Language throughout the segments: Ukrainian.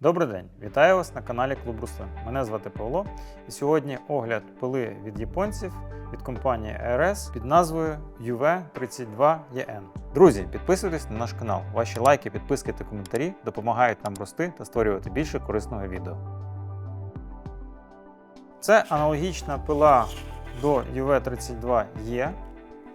Добрий день, вітаю вас на каналі Клуб Руслин. Мене звати Павло, і сьогодні огляд пили від японців від компанії ARS під назвою UV32EN. Друзі, підписуйтесь на наш канал. Ваші лайки, підписки та коментарі допомагають нам рости та створювати більше корисного відео. Це аналогічна пила до UV32E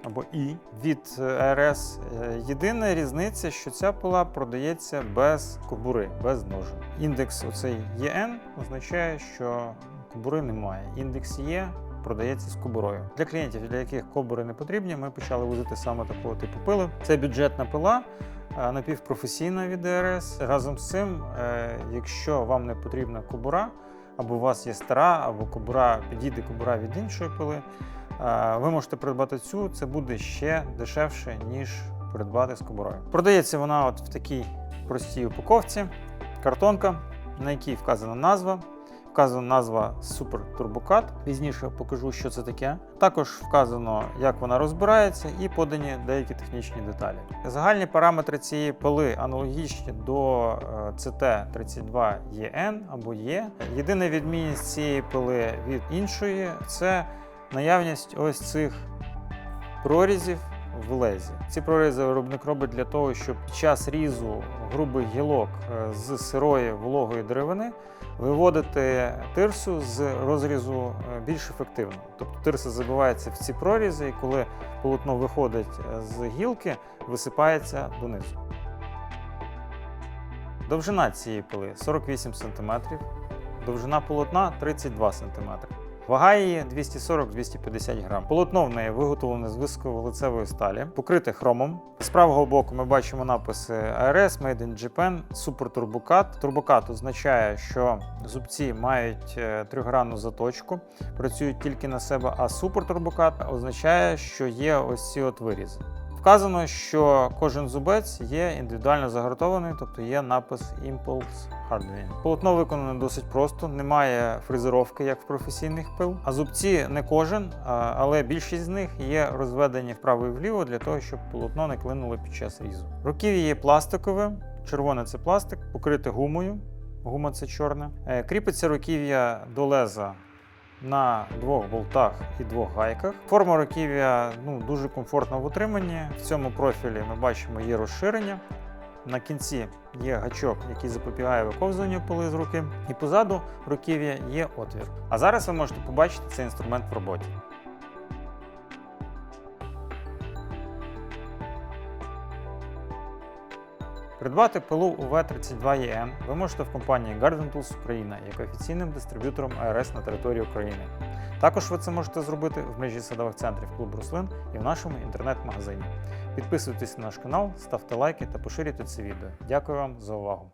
або І від РС. Єдина різниця, що ця пила продається без кобури, без ножен. Індекс оцей ЄН означає, що кобури немає. Індекс Є продається з кобурою. Для клієнтів, для яких кобури не потрібні, ми почали возити саме такого типу пили. Це бюджетна пила. е, Напівпрофесійна від ДРС. Разом з цим, е, якщо вам не потрібна кобура, або у вас є стара, або кобура підійде кобура від іншої пили, е, ви можете придбати цю, це буде ще дешевше, ніж придбати з кобурою. Продається вона от в такій простій упаковці, картонка, на якій вказана назва. Вказана назва Super Turbocat. Пізніше покажу, що це таке. Також вказано, як вона розбирається, і подані деякі технічні деталі. Загальні параметри цієї пили аналогічні до е, CT32EN або Е. Єдина відмінність цієї пили від іншої це наявність ось цих прорізів в лезі. Ці прорізи виробник робить для того, щоб під час різу грубих гілок е, з сирої вологої деревини виводити тирсу з розрізу е, більш ефективно. Тобто тирса забивається в ці прорізи, і коли полотно виходить е, з гілки, висипається донизу. Довжина цієї пили 48 см, довжина полотна 32 см. Вага її 240-250 грам. Полотно в неї виготовлене з високоволицевої сталі, покрите хромом. З правого боку ми бачимо написи ARS Made in Japan Super Turbocat. Turbocat означає, що зубці мають е, тригранну заточку, працюють тільки на себе, а Super Turbocat означає, що є ось ці от вирізи. Вказано, що кожен зубець є індивідуально загартований, тобто є напис Impulse Hardening. Полотно виконане досить просто, немає фрезеровки, як в професійних пил. А зубці не кожен, але більшість з них є розведені вправо і вліво для того, щоб полотно не клинуло під час різу. Руків'я є пластикове, червоне це пластик, покрите гумою. Гума це чорна. Е, Кріпиться руків'я до леза на двох болтах і двох гайках. Форма руків'я ну, дуже комфортна в утриманні. В цьому профілі ми бачимо є розширення. На кінці є гачок, який запобігає виковзуванню поли з руки, і позаду руків'я є отвір. А зараз ви можете побачити цей інструмент в роботі. Придбати пилу UV32EN ви можете в компанії Garden Tools Україна як офіційним дистриб'ютором АРС на території України. Також ви це можете зробити в мережі садових центрів Клуб Руслин і в нашому інтернет-магазині. Підписуйтесь на наш канал, ставте лайки та поширюйте це відео. Дякую вам за увагу!